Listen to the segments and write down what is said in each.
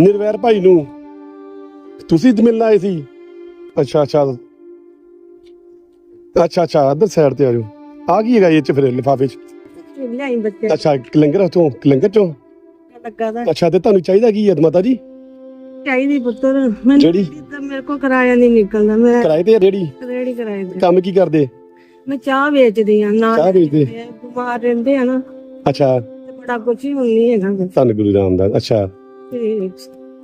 ਨਿਰਵੈਰ ਭਾਈ ਨੂੰ। ਤੁਸੀਂ ਤੇ ਮਿਲਣ ਆਏ ਸੀ। ਅੱਛਾ ਅੱਛਾ। ਅੱਛਾ ਅੱਛਾ ਅੱਧਰ ਸਾਈਡ ਤੇ ਆ ਜਾਓ। ਆ ਕੀ ਹੈਗਾ ਇਹ ਚ ਫਿਰ ਲਿਫਾਫੇ ਚ? ਲਿਆਈ ਬੱਚੇ। ਅੱਛਾ ਲੰਗਰ ਤੋਂ ਲੰਗਰ ਚੋਂ? ਲੱਗਾ ਦਾ ਅੱਛਾ ਤੇ ਤੁਹਾਨੂੰ ਚਾਹੀਦਾ ਕੀ ਹੈ ਮਾਤਾ ਜੀ? ਚਾਹੀਦੀ ਪੁੱਤਰ। ਮੈਨੂੰ ਜਿਹੜੀ? ਤਾਂ ਮੇਰੇ ਕੋ ਕਿਰਾਇਆ ਨਹੀਂ ਨਿਕਲਦਾ। ਮੈਂ ਕਿਰਾਏ ਤੇ ਰੇੜੀ ਰੇੜੀ ਕਿਰਾਏ ਤੇ? ਕੰਮ ਕੀ ਕਰਦੇ? ਮੈਂ ਚਾਹ ਵੇਚਦੀ ਆ ਨਾਲ ਚਾਹ ਵੇਚਦੇ? ਬਿਮਾਰ ਰਹਿੰਦੇ ਆ ਨਾ। ਅੱਛਾ। ਬੜਾ ਕੁਝ ਹੀ ਨਹੀਂ ਹੈਗਾ। ਗਾ। ਧੰਨ ਗੁਰੂ ਰਾਮਦਾਸ ਅੱਛਾ। ਤੇ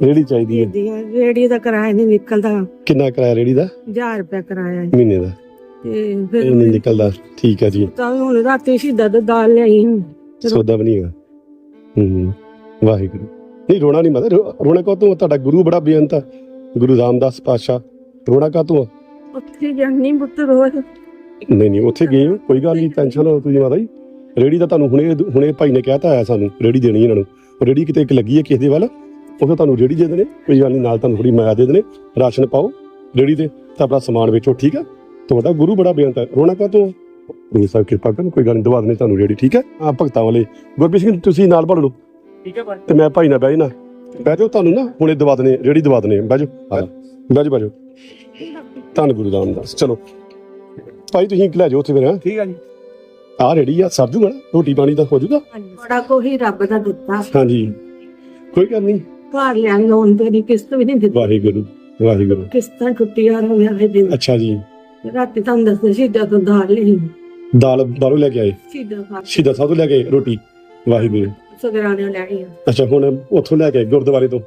ਰੇੜੀ ਚਾਹੀਦੀ ਹੈ? ਰੇੜੀ ਦਾ ਕਿਰਾਇਆ ਨਹੀਂ ਨਿਕਲਦਾ। ਕਿੰਨਾ ਕਿਰਾਇਆ ਰੇੜੀ ਦਾ? 1000 ਰੁਪਏ ਕਿਰਾਇਆ ਹੈ। ਮਹੀਨੇ ਦਾ। ਤੇ ਫਿਰ ਨਹੀਂ ਨਿਕਲਦਾ। ਠੀਕ ਹੈ ਜੀ। ਤਾਂ ਹੁਣ ਰਾਤੀ ਸਿੱਧਾ ਤੇ ਦਾਲ ਲਿਆਈ ਹਾਂ ਸੌਦਾ ਵੀ ਨਹੀਂ ਹੈਗਾ। ਹੂੰ ਵਾਹਿਗੁਰੂ। ਨਹੀਂ ਰੋਣਾ ਨਹੀਂ ਮਤਲਬ ਰੋਣਾ ਕੋ ਤੂੰ ਤੁਹਾਡਾ ਗੁਰੂ ਬੜਾ ਬੇਅੰਤ ਆ। ਗੁਰੂ ਰਾਮਦਾਸ ਪਾਤਸ਼ਾਹ। ਰੋਣਾ ਕਾ ਤੂੰ ਉੱਥੇ ਜਾਣੀ ਪੁੱਤਰ ਰੋਜ਼। ਨਹੀਂ ਨਹੀਂ ਉੱਥੇ ਗਏ ਹੋ, ਕੋਈ ਗੱਲ ਨਹੀਂ ਟੈਨਸ਼ਨ ਲਓ ਤੁਸੀਂ ਮਾਤਾ ਜੀ। ਰੇੜੀ ਤਾਂ ਤੁਹਾਨੂੰ ਹੁਣੇ ਹੁਣੇ ਭਾਈ ਨੇ ਕਹਿਤਾ ਆਇਆ ਸਾਨੂੰ ਰੇੜੀ ਦੇਣੀ ਇਹਨਾਂ ਨੂੰ। ਰੇੜੀ ਕਿਤੇ ਇੱਕ ਲੱਗੀ ਹੈ ਕਿਸੇ ਦੇ ਵੱਲ ਉਹ ਤੁਹਾਨੂੰ ਰੇੜੀ ਦੇ ਦੇਣੇ ਕੋਈ ਗੱਲ ਨਹੀਂ ਨਾਲ ਤੁਹਾਨੂੰ ਥੋੜੀ ਮਾਇਆ ਦੇ ਦੇਣੇ ਰਾਸ਼ਨ ਪਾਓ ਰੇੜੀ ਤੇ ਤਾਂ ਆਪਣਾ ਸਮਾਨ ਵੇਚੋ ਠੀਕ ਆ ਤੁਹਾਡਾ ਗੁਰੂ ਬੜਾ ਬੇਅੰਤ ਹੈ ਰੋਣਾ ਕਾ ਤੂੰ ਗੁਰੂ ਸਾਹਿਬ ਕਿਰਪਾ ਕਰਨ ਕੋਈ ਗੱਲ ਨਹੀਂ ਦਵਾ ਦੇਣੇ ਤੁਹਾਨੂੰ ਰੇੜੀ ਠੀਕ ਹੈ? ਆ ਭਗਤਾਂ ਵਾਲੇ ਗੁਰਪ੍ਰੀਤ ਸਿੰਘ ਤੁਸੀਂ ਨਾਲ ਭੜ ਲਓ। ਠੀਕ ਹੈ ਭਾਈ ਤੇ ਮੈਂ ਭਾਈ ਨਾਲ ਬਹਿ ਜਾਣਾ। ਬਹਿ ਜਾਓ ਤੁਹਾਨੂੰ ਨਾ ਹੁਣੇ ਦਵਾ ਦਨੇ ਰੇੜੀ ਦਵਾ ਦਨੇ ਬਹਿ ਜਾਓ। ਬਹਿ ਜਾਓ ਬਹਿ ਜਾਓ। ਧੰਨ ਗੁਰੂ ਰਾਮਦਾਸ। ਚਲੋ। ਭਾਈ ਤੁਸੀਂ ਲੈ ਜਾਓ ਉੱਥੇ ਫਿਰ ਹੈਂ। ਠੀਕ ਹੈ ਜੀ। ਆਹ ਰੇੜੀ ਆ ਸਰ ਜੂਗਾ ਨਾ ਰੋਟੀ ਪਾਣੀ ਦਾ ਹੋ ਜਾਊਗਾ ਬੜਾ ਕੋਈ ਰੱਬ ਦਾ ਦਿੱਤਾ। ਹਾਂਜੀ। ਕੋਈ ਗੱਲ ਨਹੀਂ। ਘਰ ਲਿਆ ਲੋਨ ਤੇ ਦੀ ਕਿਸ਼ਤ ਵੀ ਨਹੀਂ ਦਿੱਤੀ। ਵਾਹਿਗੁਰੂ ਵਾਹਿਗੁਰੂ। ਕਿਸ਼ਤਾਂ ਟੁੱਟੀਆਂ ਰਹੀਆਂ ਹੈ ਦਿਨ। ਅੱਛਾ ਜੀ। ਰਾਤੀ ਤੁਹਾਨੂੰ ਦੱਸਦੇ ਸਿੱਧਾ ਤੋਂ ਦਾਲ ਲਈ। ਦਾਲ ਬਾਹਰੋਂ ਲੈ ਕੇ ਆਏ? ਸਿੱਧਾ ਖਾ ਸਾਹਿਬ ਤੋਂ ਲੈ ਕੇ ਆਏ ਰੋਟੀ? ਵਾਹਿਗੁਰੂ। ਸਗਰਾਣੇ ਲੈ ਆਈ ਅੱਛਾ ਹੁਣ ਉੱਥੋਂ ਲੈ ਕੇ ਆਏ ਗੁਰਦੁਆਰੇ ਤੋਂ?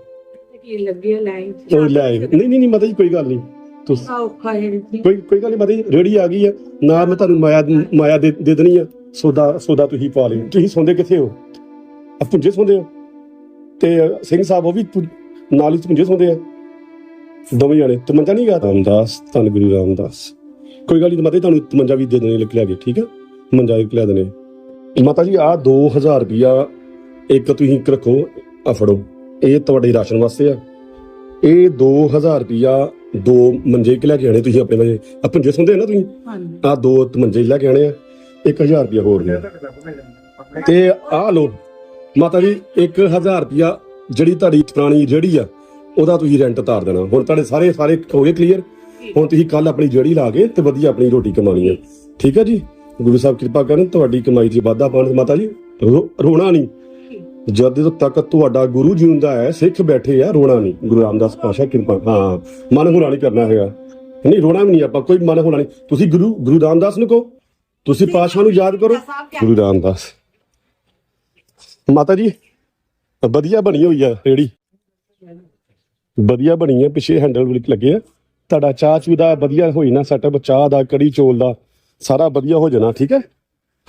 ਕੀ ਲੱਗੀ ਲੈ ਆਈ। ਉਹ ਲੈ ਆਏ। ਨਹੀਂ ਨਹੀਂ ਨਹੀਂ ਮਾਤਾ ਜੀ ਕੋਈ ਗੱਲ ਨਹੀਂ। ਤੁਸੀਂ ਔਖਾ ਹੈ ਜੀ। ਕੋਈ ਕੋਈ ਗੱਲ ਨਹੀਂ ਮਾਤਾ ਜੀ ਰੇੜੀ ਆ ਗਈ ਆ ਨਾ ਮੈਂ ਤੁਹਾਨੂੰ ਮਾਇਆ ਮਾਇਆ ਦੇ ਦੇ ਦੇਣੀ ਆ। ਸੌਦਾ ਸੌਦਾ ਤੁਸੀਂ ਪਾ ਲਿਓ। ਤੁਸੀਂ ਸੌਂਦੇ ਕਿੱਥੇ ਹੋ? ਆ ਪੁੰਜੇ ਸੌਂਦੇ ਹੋ? ਤੇ ਸਿੰਘ ਸਾਹਿਬ ਉਹ ਵੀ ਨਾਲ ਹੀ ਪੁੰਜੇ ਸੌਂਦੇ ਆ। ਦੋਵੇਂ ਜਾਣੇ। ਤੇ ਮੰਜਾ ਨਹੀਂ ਗਾ ਰਾਮਦਾਸ ਧੰਨ ਗੁਰੂ ਰਾਮਦਾਸ। ਕੋਈ ਗੱਲ ਨਹੀਂ ਮਾਤਾ ਜੀ ਤੁਹਾਨੂੰ ਮੰਜਾ ਵੀ ਦੇ ਦੇਣੇ ਲਿਖ ਲਿਆ ਕੇ ਠੀਕ ਆ? ਮੰਜਾ ਵੀ ਲਿਆ ਦੇਣੇ। ਮਾਤਾ ਜੀ ਆ 2000 ਰੁਪਿਆ ਇੱਕ ਤੁਸੀਂ ਰੱਖੋ ਆ ਫੜੋ। ਇਹ ਤੁਹਾਡੇ ਰਾਸ਼ਨ ਵਾਸਤੇ ਆ। ਇਹ 2000 ਰੁਪਿਆ ਦੋ ਮੰਜੇ ਕਿ ਲੈ ਕੇ ਆਣੇ ਤੁਸੀਂ ਆਪਣੇ ਵਜੇ ਆ ਪੁੰਜੇ ਆ ਨਾ ਤੁਸੀਂ? ਹਾਂਜੀ। ਆ ਦੋ ਮੰਜੇ ਲੈ ਕੇ ਆਣੇ ਆ। 1000 ਰੁਪਿਆ ਹੋਰ ਨੇ ਤੇ ਆ ਲੋ ਮਾਤਾ ਜੀ 1000 ਰੁਪਿਆ ਜਿਹੜੀ ਤੁਹਾਡੀ ਪੁਰਾਣੀ ਜਿਹੜੀ ਆ ਉਹਦਾ ਤੁਸੀਂ ਰੈਂਟ ਤਾਰ ਦੇਣਾ। ਹੁਣ ਤੁਹਾਡੇ ਸਾਰੇ ਸਾਰੇ ਹੋ ਗਏ ਕਲੀਅਰ ਹੁਣ ਤੁਸੀਂ ਕੱਲ ਆਪਣੀ ਜਿਹੜੀ ਲਾ ਕੇ ਤੇ ਵਧੀਆ ਆਪਣੀ ਰੋਟੀ ਕਮਾਣੀ ਆ। ਠੀਕ ਹੈ ਜੀ? ਗੁਰੂ ਸਾਹਿਬ ਕਿਰਪਾ ਕਰਨ ਤੁਹਾਡੀ ਕਮਾਈ 'ਚ ਵਾਧਾ ਪਾਉਣ। ਮਾਤਾ ਜੀ ਰੋਣਾ ਨਹੀਂ। ਜਦ ਤੱਕ ਤੁਹਾਡਾ ਗੁਰੂ ਜਿਉਂਦਾ ਹੈ ਸਿੱਖ ਬੈਠੇ ਆ ਰੋਣਾ ਨਹੀਂ। ਗੁਰੂ ਰਾਮਦਾਸ ਪਾਸ਼ਾ ਕਿਰਪਾ ਹਾਂ ਮਨ ਹੋਣਾ ਨਹੀਂ ਕਰਨਾ ਹੈਗਾ। ਨਹੀਂ ਰੋਣਾ ਵੀ ਨਹੀਂ ਆਪਾਂ ਕੋਈ ਮਨ ਹੋਣਾ ਨਹੀਂ ਤੁਸੀਂ ਗੁਰੂ ਗੁਰੂ ਰਾਮਦਾਸ ਨੂੰ ਕਹੋ। ਤੁਸੀਂ ਪਾਸ਼ਾ ਨੂੰ ਯਾਦ ਕਰੋ। ਗੁਰੂ ਰਾਮਦਾਸ। ਮਾਤਾ ਜੀ ਵਧੀਆ ਬਣੀ ਹੋਈ ਆ ਰੇੜੀ। ਵਧੀਆ ਬਣੀ ਆ ਪਿੱਛੇ ਹੈਂਡਲ ਵੀ ਲੱਗੇ ਆ। ਤੁਹਾਡਾ ਚਾਹ ਚੂ ਦਾ ਵਧੀਆ ਹੋਈ ਨਾ ਸੈਟਅਪ ਚਾਹ ਦਾ ਕੜੀ ਚੋਲ ਦਾ ਸਾਰਾ ਵਧੀਆ ਹੋ ਜਾਣਾ ਠੀਕ ਹੈ?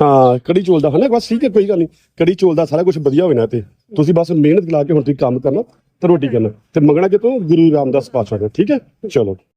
ਹਾਂ, ਕੜੀ ਚੋਲ ਦਾ ਹਨਾ, ਬਸ ਠੀਕ ਹੈ, ਕੋਈ ਗੱਲ ਨਹੀਂ ਕੜੀ ਚੋਲ ਦਾ ਸਾਰਾ ਕੁਝ ਵਧੀਆ ਹੋਣਾ ਤੇ ਤੁਸੀਂ ਬਸ ਮਿਹਨਤ ਲਾ ਕੇ ਹੁਣ ਤੁਸੀਂ ਕੰਮ ਕਰਨਾ ਤੇ ਰੋਟੀ ਕਰਨਾ। ਤੇ ਮੰਗਣਾ ਕਿਤੋਂ ਗੁਰੂ ਰਾਮਦਾਸ ਪਾਤਸ਼ਾਹ ਤੋਂ ਠੀਕ ਹੈ? ਚਲੋ।